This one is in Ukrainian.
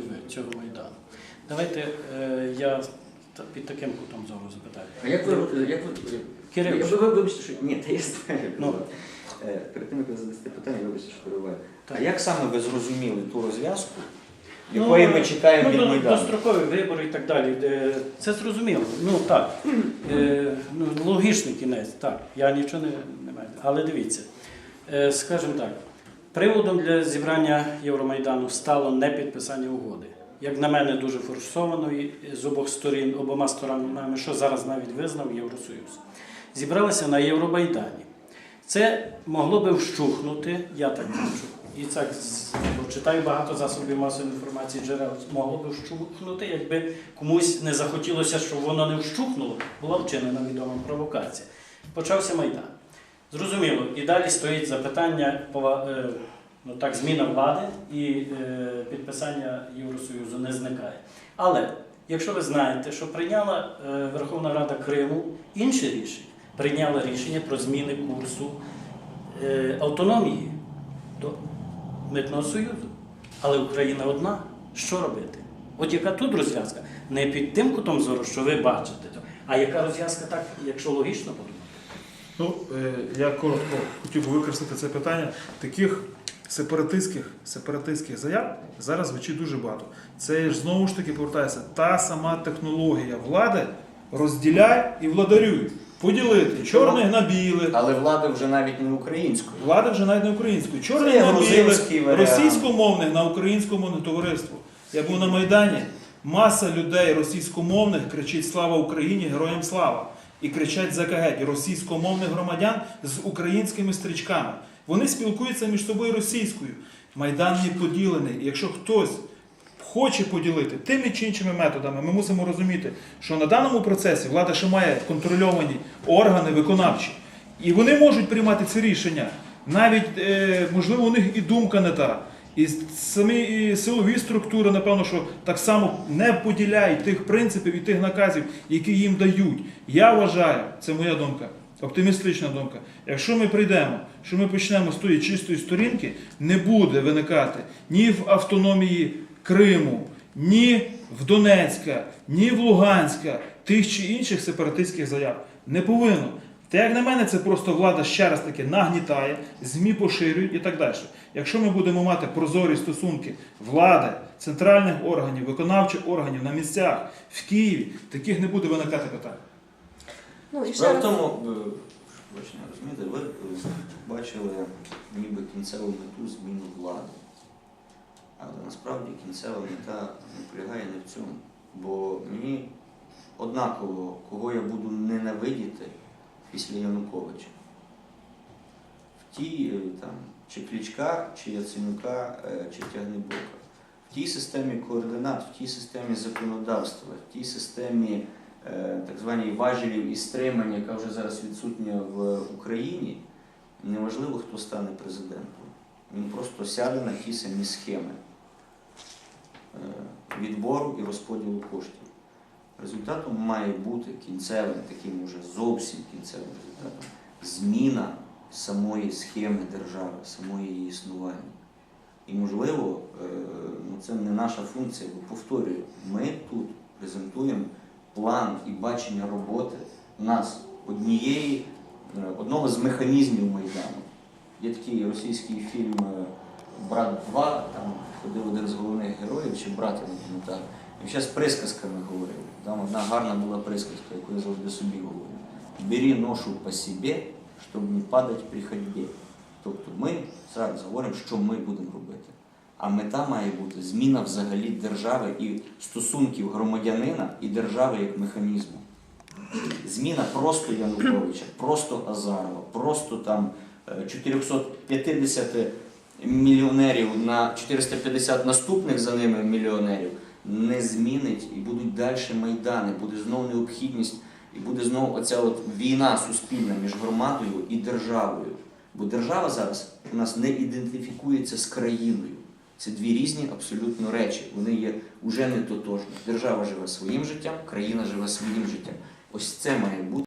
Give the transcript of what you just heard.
бачите цього майдану? Давайте е, я під таким кутом зору запитаю. А як ви, як ви, Кирил, я, ви, ви, вибачте, що ні, та я знаю. Ну. Е, Перед тим, як ви задасте питання, вибачте, що перебуваю. Так. А як саме ви зрозуміли ту розв'язку, Ну, якої ми чекаємо ну, від до- Майдану? Дострокові вибори і так далі. Це зрозуміло. Ну так. Е, ну, логічний кінець, так. Я нічого не, не маю. Але дивіться, е, скажімо так, приводом для зібрання Євромайдану стало не підписання угоди. Як на мене, дуже форсовано і з обох сторін, обома сторонами, що зараз навіть визнав Євросоюз. Зібралися на Євромайдані. Це могло би вщухнути, я так кажу, і так читаю багато засобів масової інформації джерел, могло би вщухнути, якби комусь не захотілося, щоб воно не вщухнуло, була вчинена відома провокація. Почався Майдан. Зрозуміло, і далі стоїть запитання, е, ну так, зміна влади і е, підписання Євросоюзу не зникає. Але якщо ви знаєте, що прийняла е, Верховна Рада Криму інше рішення, прийняла рішення про зміни курсу автономії до митного союзу. Але Україна одна. Що робити? От яка тут розв'язка? Не під тим кутом зору, що ви бачите, а яка розв'язка так, якщо логічно подумати? Ну, я коротко хотів би використати це питання. Таких сепаратистських, сепаратистських заяв зараз звучить дуже багато. Це ж знову ж таки повертається та сама технологія влади розділяй і владарюй. Поділити чорних на білих. Але влада вже навіть не українською. Влада вже навіть не українською. Чорних на білих, російськомовних на українськомовне товариство. Я був на Майдані. Маса людей російськомовних кричить Слава Україні! Героям слава! І кричать закагеть російськомовних громадян з українськими стрічками. Вони спілкуються між собою російською. Майдан не поділений. І якщо хтось хоче поділити тими чи іншими методами, ми мусимо розуміти, що на даному процесі влада ще має контрольовані органи виконавчі, і вони можуть приймати ці рішення. Навіть е, можливо у них і думка не та. І самі і силові структури, напевно, що так само не поділяють тих принципів і тих наказів, які їм дають. Я вважаю, це моя думка, оптимістична думка. Якщо ми прийдемо, що ми почнемо з тої чистої сторінки, не буде виникати ні в автономії Криму, ні в Донецька, ні в Луганська тих чи інших сепаратистських заяв. Не повинно. Та як на мене, це просто влада ще раз таки нагнітає, ЗМІ поширюють і так далі. Якщо ми будемо мати прозорі стосунки влади, центральних органів, виконавчих органів на місцях в Києві, таких не буде виникати питань. Ну і ще в тому, розумієте, ви бачили ніби кінцеву мету зміну влади. Але насправді кінцева мета не полягає не в цьому. Бо мені однаково, кого я буду ненавидіти після Януковича. В тій е, там, чи Кличка, чи Яценюка, е, чи Тягнебока. В тій системі координат, в тій системі законодавства, в тій системі е, так званій важелів і стримань, яка вже зараз відсутня в Україні, неважливо, хто стане президентом. Він просто сяде на ті самі схеми відбору і розподілу коштів. Результатом має бути кінцевим, таким уже зовсім кінцевим результатом, зміна самої схеми держави, самої її існування. І, можливо, е, ну, це не наша функція, бо повторюю, ми тут презентуємо план і бачення роботи нас однієї, е, одного з механізмів Майдану. Є такий російський фільм Брат 2, там ходив один з головних героїв, чи брат, я не пам'ятаю. І ще з присказками говорив. Там одна гарна була присказка, яку я завжди собі говорю. Бери ношу по собі, щоб не падати при ходьбі. Тобто ми зараз говоримо, що ми будемо робити. А мета має бути зміна взагалі держави і стосунків громадянина і держави як механізму. Зміна просто Януковича, просто Азарова, просто там е, 450 мільйонерів на 450 наступних за ними мільйонерів не змінить і будуть далі майдани, буде знову необхідність, і буде знову оця от війна суспільна між громадою і державою. Бо держава зараз у нас не ідентифікується з країною. Це дві різні абсолютно речі. Вони є уже не тотожні. Держава живе своїм життям, країна живе своїм життям. Ось це має бути.